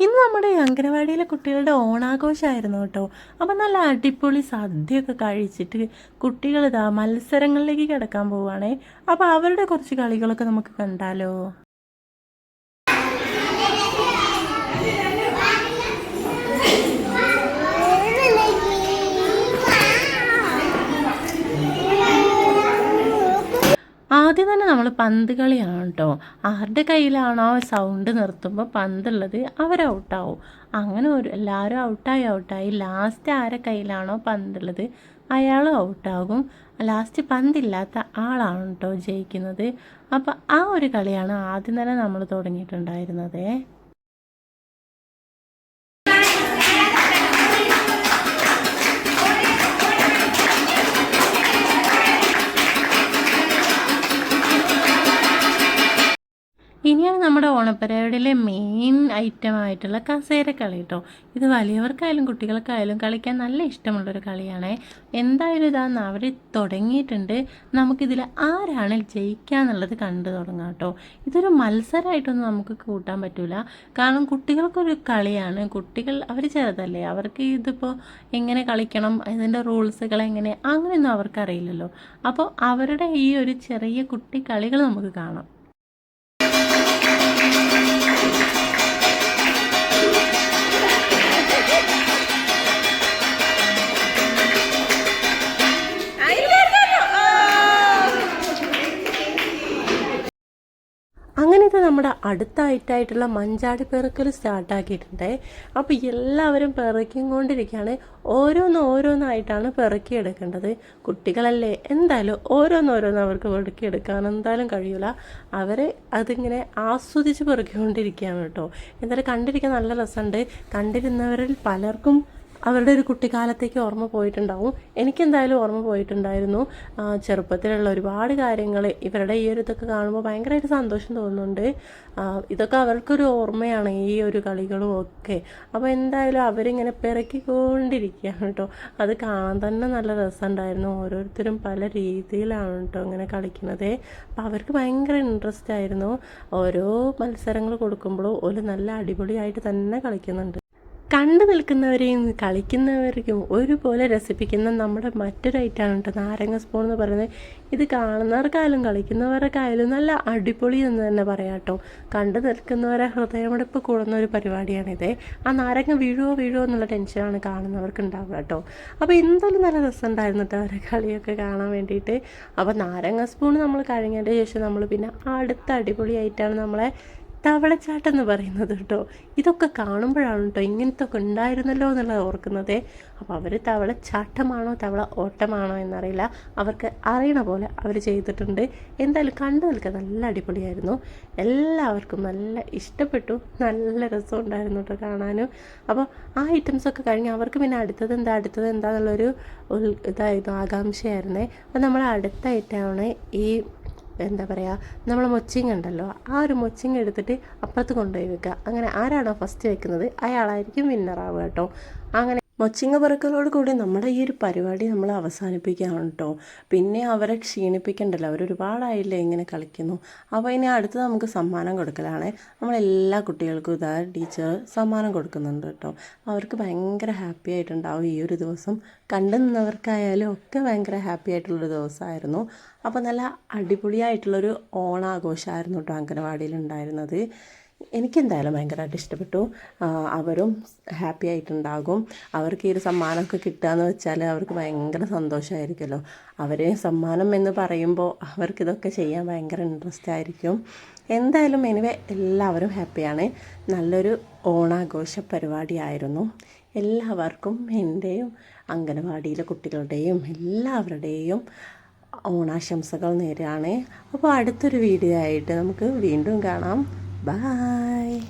ഇന്ന് നമ്മുടെ അംഗനവാടിയിലെ കുട്ടികളുടെ ഓണാഘോഷമായിരുന്നു കേട്ടോ. അപ്പം നല്ല അടിപൊളി സദ്യയൊക്കെ കഴിച്ചിട്ട് കുട്ടികൾ ഇതാ മത്സരങ്ങളിലേക്ക് കിടക്കാൻ പോവുകയാണേ. അപ്പോൾ അവരുടെ കുറച്ച് കളികളൊക്കെ നമുക്ക് കണ്ടാലോ? ആദ്യം തന്നെ നമ്മൾ പന്ത് കളിയാണ് കേട്ടോ ആരുടെ കയ്യിലാണോ സൗണ്ട് നിർത്തുമ്പോൾ പന്തുള്ളത് അവർ ഔട്ടാവും അങ്ങനെ ഒരു എല്ലാവരും ഔട്ടായി ഔട്ടായി ലാസ്റ്റ് ആരെ കയ്യിലാണോ പന്തുള്ളത് അയാളും ഔട്ടാകും ലാസ്റ്റ് പന്തില്ലാത്ത ആളാണ് കേട്ടോ ജയിക്കുന്നത്. അപ്പോൾ ആ ഒരു കളിയാണ് ആദ്യം തന്നെ നമ്മൾ തുടങ്ങിയിട്ടുണ്ടായിരുന്നത്. നമ്മുടെ ഓണപ്പരേഡിലെ മെയിൻ ഐറ്റം ആയിട്ടുള്ള കസേര കളി കേട്ടോ ഇത് വലിയവർക്കായാലും കുട്ടികൾക്കായാലും കളിക്കാൻ നല്ല ഇഷ്ടമുള്ളൊരു കളിയാണ്. എന്തായാലും ഇതാന്ന് അവർ തുടങ്ങിയിട്ടുണ്ട്. നമുക്കിതിൽ ആരാണ് ജയിക്കുക എന്നുള്ളത് കണ്ടു തുടങ്ങാം കേട്ടോ ഇതൊരു മത്സരമായിട്ടൊന്നും നമുക്ക് കൂട്ടാൻ പറ്റില്ല കാരണം കുട്ടികൾക്കൊരു കളിയാണ്. കുട്ടികൾ അവർ ചെറുതല്ലേ. അവർക്ക് ഇതിപ്പോൾ എങ്ങനെ കളിക്കണം? ഇതിന്റെ റൂൾസുകൾ എങ്ങനെ? അങ്ങനെയൊന്നും അവർക്കറിയില്ലല്ലോ. അപ്പോൾ അവരുടെ ഈ ഒരു ചെറിയ കുട്ടി കളികൾ നമുക്ക് കാണാം. അങ്ങനെ ഇത് നമ്മുടെ അടുത്തായിട്ടായിട്ടുള്ള മഞ്ചാടി പെറുക്കൽ സ്റ്റാർട്ടാക്കിയിട്ടുണ്ട് അപ്പോൾ എല്ലാവരും പെറുക്കിയും കൊണ്ടിരിക്കുകയാണ് ഓരോന്ന് ഓരോന്നായിട്ടാണ് പെറുക്കിയെടുക്കേണ്ടത്. കുട്ടികളല്ലേ എന്തായാലും ഓരോന്നോരോന്ന് അവർക്ക് പെറുക്കിയെടുക്കാൻ എന്തായാലും കഴിയൂല. അവരെ അതിങ്ങനെ ആസ്വദിച്ച് പെറുക്കിക്കൊണ്ടിരിക്കുകയാണ് കേട്ടോ. എന്തായാലും കണ്ടിരിക്കാൻ നല്ല രസമുണ്ട്. കണ്ടിരുന്നവരിൽ പലർക്കും അവരുടെ ഒരു കുട്ടിക്കാലത്തേക്ക് ഓർമ്മ പോയിട്ടുണ്ടാവും. എനിക്കെന്തായാലും ഓർമ്മ പോയിട്ടുണ്ടായിരുന്നു. ചെറുപ്പത്തിലുള്ള ഒരുപാട് കാര്യങ്ങൾ ഇവരുടെ ഈ ഒരു ഇതൊക്കെ കാണുമ്പോൾ ഭയങ്കരമായിട്ട് സന്തോഷം തോന്നുന്നുണ്ട്. ഇതൊക്കെ അവർക്കൊരു ഓർമ്മയാണ് ഈ ഒരു കളികളും ഒക്കെ. അപ്പോൾ എന്തായാലും അവരിങ്ങനെ പിറക്കിക്കൊണ്ടിരിക്കുകയാണ് കേട്ടോ അത് കാണാൻ തന്നെ നല്ല രസമുണ്ടായിരുന്നു. ഓരോരുത്തരും പല രീതിയിലാണ് കേട്ടോ ഇങ്ങനെ കളിക്കുന്നത്. അപ്പോൾ അവർക്ക് ഭയങ്കര ഇൻട്രസ്റ്റ് ആയിരുന്നു. ഓരോ മത്സരങ്ങൾ കൊടുക്കുമ്പോഴും ഒരു നല്ല അടിപൊളിയായിട്ട് തന്നെ കളിക്കുന്നുണ്ട്. കണ്ടു നിൽക്കുന്നവരെയും കളിക്കുന്നവർക്കും ഒരുപോലെ രസിപ്പിക്കുന്ന നമ്മുടെ മറ്റൊരു ഐറ്റമാണ് കേട്ടോ നാരങ്ങ സ്പൂൺ എന്ന് പറയുന്നത്. ഇത് കാണുന്നവർക്കായാലും കളിക്കുന്നവർക്കായാലും നല്ല അടിപൊളി എന്ന് തന്നെ പറയാം കേട്ടോ. കണ്ടു നിൽക്കുന്നവരെ ഹൃദയമെടുപ്പ് കൂടുന്ന ഒരു പരിപാടിയാണിത്. ആ നാരങ്ങ വീഴുവോ വീഴുവോ എന്നുള്ള ടെൻഷനാണ് കാണുന്നവർക്ക് ഉണ്ടാവുക കേട്ടോ. അപ്പോൾ എന്തായാലും നല്ല രസമുണ്ടായിരുന്നു കേട്ടോ അവരെ കളിയൊക്കെ കാണാൻ വേണ്ടിയിട്ട്. അപ്പോൾ നാരങ്ങ സ്പൂൺ നമ്മൾ കഴിഞ്ഞതിന്റെ ശേഷം നമ്മൾ പിന്നെ അടുത്ത അടിപൊളി അടിപൊളിയായിട്ടാണ് നമ്മളെ തവളച്ചാട്ടം എന്ന് പറയുന്നത് കേട്ടോ. ഇതൊക്കെ കാണുമ്പോഴാണ് കേട്ടോ ഇങ്ങനത്തെ ഒക്കെ ഉണ്ടായിരുന്നല്ലോ എന്നുള്ളത് ഓർക്കുന്നത്. അപ്പോൾ അവർ തവളച്ചാട്ടമാണോ തവള ഓട്ടമാണോ എന്നറിയില്ല. അവർക്ക് അറിയണ പോലെ അവർ ചെയ്തിട്ടുണ്ട്. എന്തായാലും കണ്ടു നിൽക്കാൻ നല്ല അടിപൊളിയായിരുന്നു. എല്ലാവർക്കും നല്ല ഇഷ്ടപ്പെട്ടു. നല്ല രസം ഉണ്ടായിരുന്നു കേട്ടോ കാണാനും. അപ്പോൾ ആ ഐറ്റംസൊക്കെ കഴിഞ്ഞ് അവർക്ക് പിന്നെ അടുത്തത് എന്താ അടുത്തത് എന്താന്നുള്ളൊരു ഇതായിരുന്നു ആകാംക്ഷയായിരുന്നേ. അപ്പോൾ നമ്മൾ അടുത്ത ഐറ്റമാണ് ഈ എന്താ പറയുക നമ്മൾ മൊച്ചിങ് ഉണ്ടല്ലോ ആ ഒരു മൊച്ചിങ് എടുത്തിട്ട് അപ്പുറത്ത് കൊണ്ടുപോയി വെക്കുക. അങ്ങനെ ആരാണോ ഫസ്റ്റ് വെക്കുന്നത് അയാളായിരിക്കും വിന്നറാവുക കേട്ടോ. അങ്ങനെ മൊച്ചിങ്ങ പറക്കലോട് കൂടി നമ്മുടെ ഈ ഒരു പരിപാടി നമ്മൾ അവസാനിപ്പിക്കുകയാണ് കേട്ടോ പിന്നെ അവരെ ക്ഷീണിപ്പിക്കണ്ടല്ലോ. അവർ ഒരുപാടായില്ലേ ഇങ്ങനെ കളിക്കുന്നു. അപ്പോൾ ഇനി അടുത്ത് നമുക്ക് സമ്മാനം കൊടുക്കലാണ്. നമ്മളെല്ലാ കുട്ടികൾക്കും ഇതാ ടീച്ചർ സമ്മാനം കൊടുക്കുന്നുണ്ട് കേട്ടോ അവർക്ക് ഭയങ്കര ഹാപ്പി ആയിട്ടുണ്ടാവും ഈ ഒരു ദിവസം. കണ്ടു നിന്നവർക്കായാലും ഒക്കെ ഭയങ്കര ഹാപ്പി ആയിട്ടുള്ളൊരു ദിവസമായിരുന്നു. അപ്പോൾ നല്ല അടിപൊളിയായിട്ടുള്ളൊരു ഓണാഘോഷമായിരുന്നു കേട്ടോ അംഗനവാടിയിൽ ഉണ്ടായിരുന്നത് എനിക്കെന്തായാലും ഭയങ്കരമായിട്ട് ഇഷ്ടപ്പെട്ടു. അവരും ഹാപ്പി ആയിട്ടുണ്ടാകും. അവർക്ക് ഈ ഒരു സമ്മാനമൊക്കെ കിട്ടുക എന്ന് വെച്ചാൽ അവർക്ക് ഭയങ്കര സന്തോഷമായിരിക്കുമല്ലോ. അവരെ സമ്മാനം എന്ന് പറയുമ്പോൾ അവർക്കിതൊക്കെ ചെയ്യാൻ ഭയങ്കര ഇൻട്രസ്റ്റ് ആയിരിക്കും. എന്തായാലും എനിവേ എല്ലാവരും ഹാപ്പിയാണ്. നല്ലൊരു ഓണാഘോഷ പരിപാടിയായിരുന്നു. എല്ലാവർക്കും എന്റെയും അംഗനവാടിയിലെ കുട്ടികളുടെയും എല്ലാവരുടെയും ഓണാശംസകൾ നേരാണ് അപ്പോൾ അടുത്തൊരു വീഡിയോ ആയിട്ട് നമുക്ക് വീണ്ടും കാണാം. Bye.